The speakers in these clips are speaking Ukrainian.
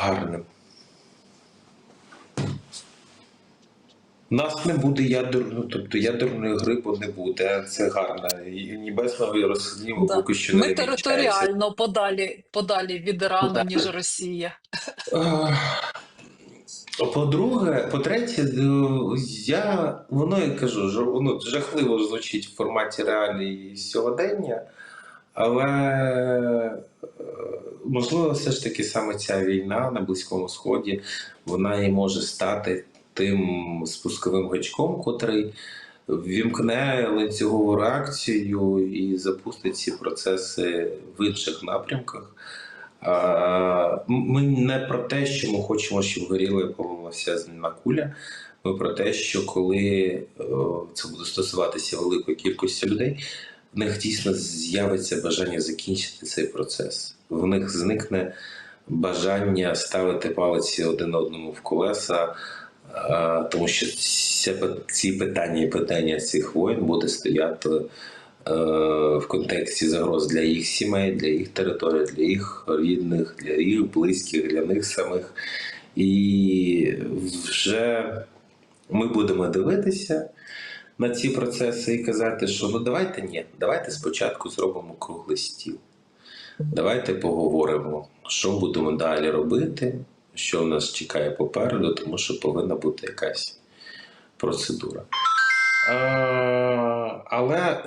гарним. Нас не буде ядерного, тобто ядерної грипу не буде. Це гарно. І небесного розслідів Да. поки що не Ми територіально подалі, подалі від Ірану, Подалі. ніж Росія. Е, По-друге, по-третє, е, я воно я кажу, воно жахливо звучить в форматі реалій сьогодення, але е, можливо, все ж таки саме ця війна на Близькому Сході вона і може стати тим спусковим гачком, котрий ввімкне ланцюгову реакцію і запустить ці процеси в інших напрямках. Ми не про те, що ми хочемо, щоб горіла і земна куля. Ми про те, що коли е, це буде стосуватися великої кількості людей, в них дійсно з'явиться бажання закінчити цей процес. В них зникне бажання ставити палиці один одному в колеса, е, тому що ці питання і питання цих воїн буде стояти е, в контексті загроз для їх сімей, для їх територій, для їх рідних, для їх близьких, для них самих. І вже ми будемо дивитися на ці процеси і казати, що ну давайте ні, давайте спочатку зробимо круглий стіл. Давайте поговоримо, що будемо далі робити, що в нас чекає попереду, тому що повинна бути якась процедура. Е, але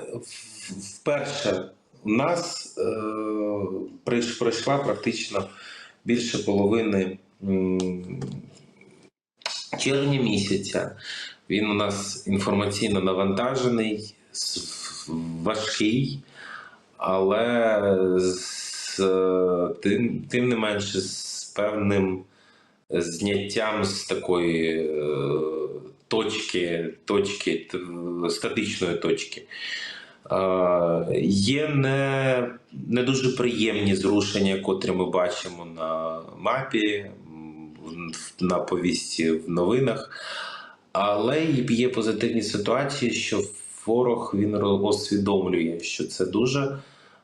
вперше у нас е, пройшла практично більше половини м, червня місяця. Він у нас інформаційно навантажений, важкий, але з тим, тим не менше з певним зняттям з такої е, точки, точки статичної точки. Є не, не дуже приємні зрушення, котрі ми бачимо на мапі, на повісті в новинах. Але є позитивні ситуації, що ворог він усвідомлює, що це дуже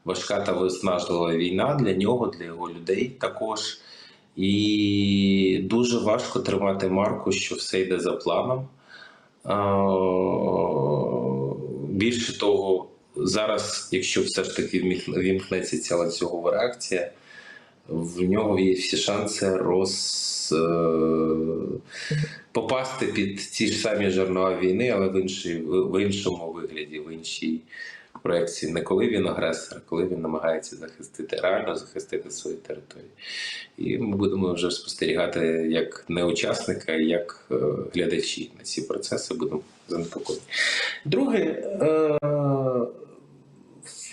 важка та виснажлива війна для нього, для його людей також. І дуже важко тримати марку, що все йде за планом. Більше того, зараз, якщо все ж таки вімкнеться ця ланцюгова реакція, в нього є всі шанси роз, е, попасти під ці ж самі жернова війни, але в, іншій, в іншому вигляді, в іншій проекції. Не коли він агресор, а коли він намагається захистити, реально захистити свої території. І ми будемо вже спостерігати як не учасника, як е, глядачі на ці процеси будемо занепокоєні. Друге, е,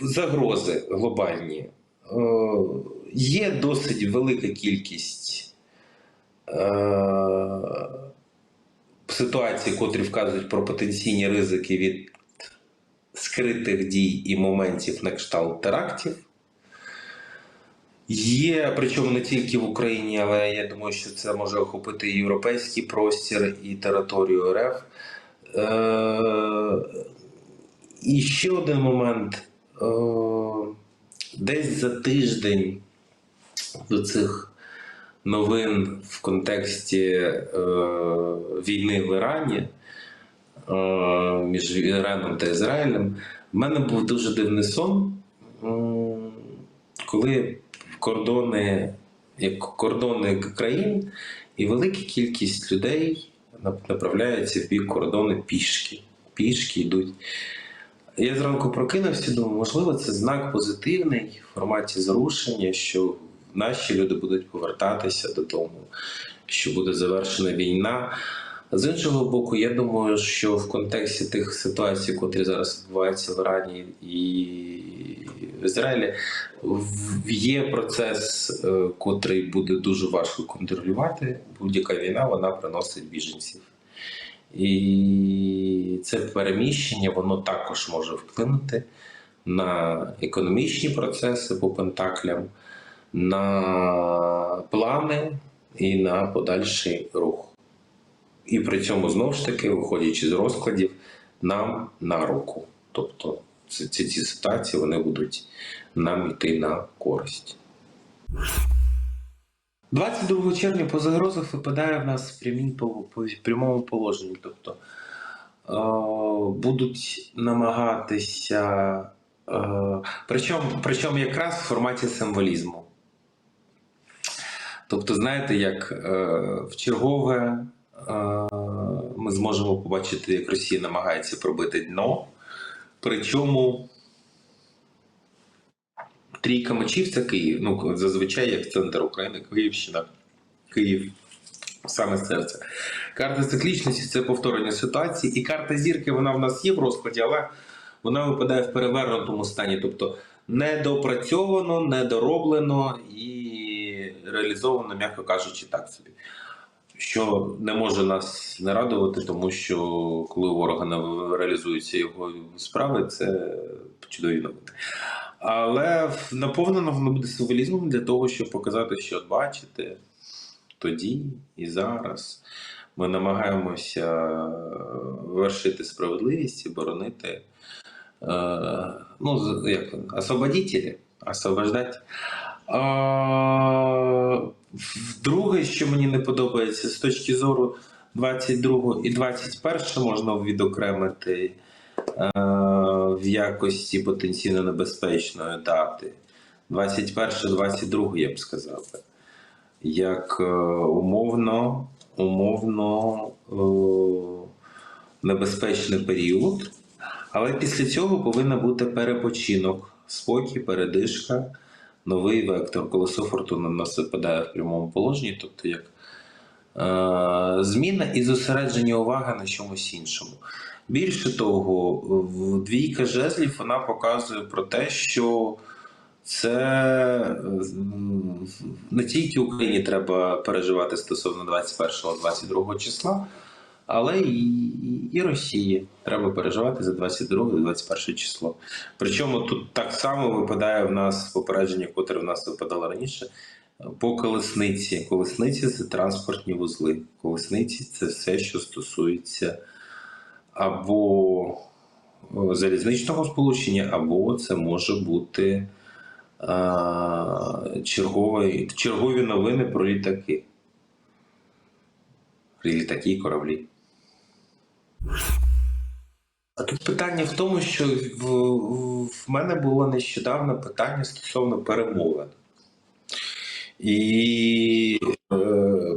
загрози глобальні. Є досить велика кількість е, ситуацій, котрі вказують про потенційні ризики від скритих дій і моментів на кшталт терактів. Є, причому не тільки в Україні, але я думаю, що це може охопити і європейський простір, і територію РФ. Е, і ще один момент. Е, десь за тиждень до цих новин в контексті е, війни в Ірані е, між Іраном та Ізраїлем, в мене був дуже дивний сон, коли кордони, як кордони країн, і велика кількість людей нап- направляється в бік кордону пішки. Пішки йдуть. Я зранку прокинувся, думаю, можливо, це знак позитивний в форматі зрушення, що наші люди будуть повертатися додому, що буде завершена війна. З іншого боку, я думаю, що в контексті тих ситуацій, котрі зараз відбуваються в Ірані і в Ізраїлі, є процес, е, котрий буде дуже важко контролювати. Будь-яка війна вона приносить біженців. І це переміщення воно також може вплинути на економічні процеси по пентаклям, на плани і на подальший рух. І при цьому знову ж таки, виходячи з розкладів, нам на руку. Тобто ці, ці, ці ситуації вони будуть нам йти на користь. 22 червня по загрозах випадає в нас в прямому положенні. Тобто е, будуть намагатися. Е, причому, причому якраз в форматі символізму. Тобто, знаєте, як е, в чергове е, ми зможемо побачити, як Росія намагається пробити дно. Причому трійка мечів це Київ. Ну, зазвичай як центр України, Київщина, Київ, саме серце. Карта циклічності це повторення ситуації, і карта зірки вона в нас є в розкладі, але вона випадає в перевернутому стані. Тобто недопрацьовано, недороблено і реалізовано, м'яко кажучи, так собі. Що не може нас не радувати, тому що коли у ворога реалізуються його справи, це чудові новини. Але наповнено воно буде символізмом для того, щоб показати, що бачите, тоді і зараз ми намагаємося вершити справедливість і боронити. Е, ну, як він, освободителі, освобождати. Друге, що мені не подобається, з точки зору 22 і 21 можна відокремити е, в якості потенційно небезпечної дати. 21-22, я б сказав. Як е, умовно, умовно е, небезпечний період. Але після цього повинен бути перепочинок, спокій, передишка, новий вектор. Колесо фортуни в нас випадає в прямому положенні, тобто як е, зміна і зосередження уваги на чомусь іншому. Більше того, двійка жезлів вона показує про те, що це не тільки Україні треба переживати стосовно 21-22 числа, але і, і, Росії треба переживати за 22-21 число. Причому тут так само випадає в нас попередження, котре в нас випадало раніше. По колесниці. Колесниці це транспортні вузли. Колесниці це все, що стосується або залізничного сполучення, або це може бути а, чергові, чергові новини про літаки. Літаки і кораблі. А тут питання в тому, що в, в мене було нещодавно питання стосовно перемовин. І е,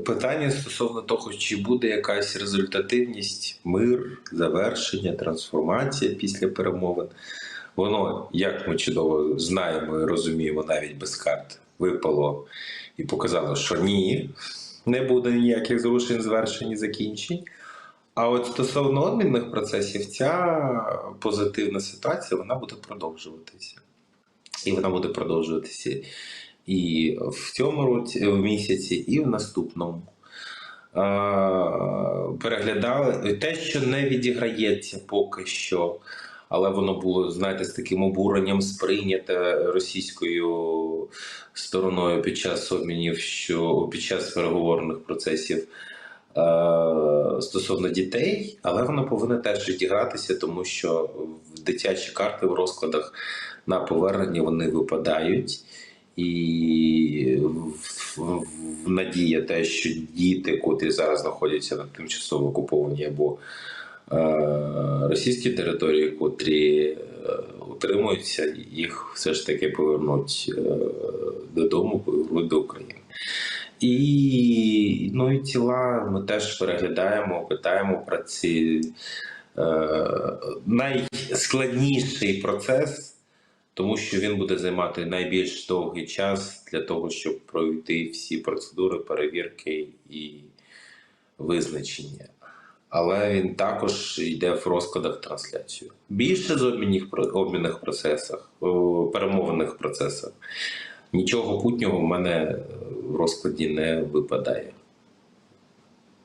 питання стосовно того, чи буде якась результативність, мир, завершення, трансформація після перемовин. Воно, як ми чудово знаємо і розуміємо, навіть без карт випало і показало, що ні, не буде ніяких зрушень, звершень і закінчень. А от стосовно обмінних процесів, ця позитивна ситуація вона буде продовжуватися. І вона буде продовжуватися і в цьому році, в місяці, і в наступному. Переглядали те, що не відіграється поки що, але воно було, знаєте, з таким обуренням сприйняте російською стороною під час обмінів, що під час переговорних процесів стосовно дітей, але воно повинно теж відігратися, тому що в дитячі карти в розкладах на повернення вони випадають. І надія те, що діти, котрі зараз знаходяться на тимчасово окупованій або е, російській території, котрі е, утримуються, їх все ж таки повернуть е, додому. І, ну, і тіла ми теж переглядаємо, питаємо про ці е, найскладніший процес, тому що він буде займати найбільш довгий час для того, щоб пройти всі процедури, перевірки і визначення. Але він також йде в розкладах трансляцію. Більше з обмінних, обмінних процесах, перемовних процесах. Нічого путнього в мене в розкладі не випадає.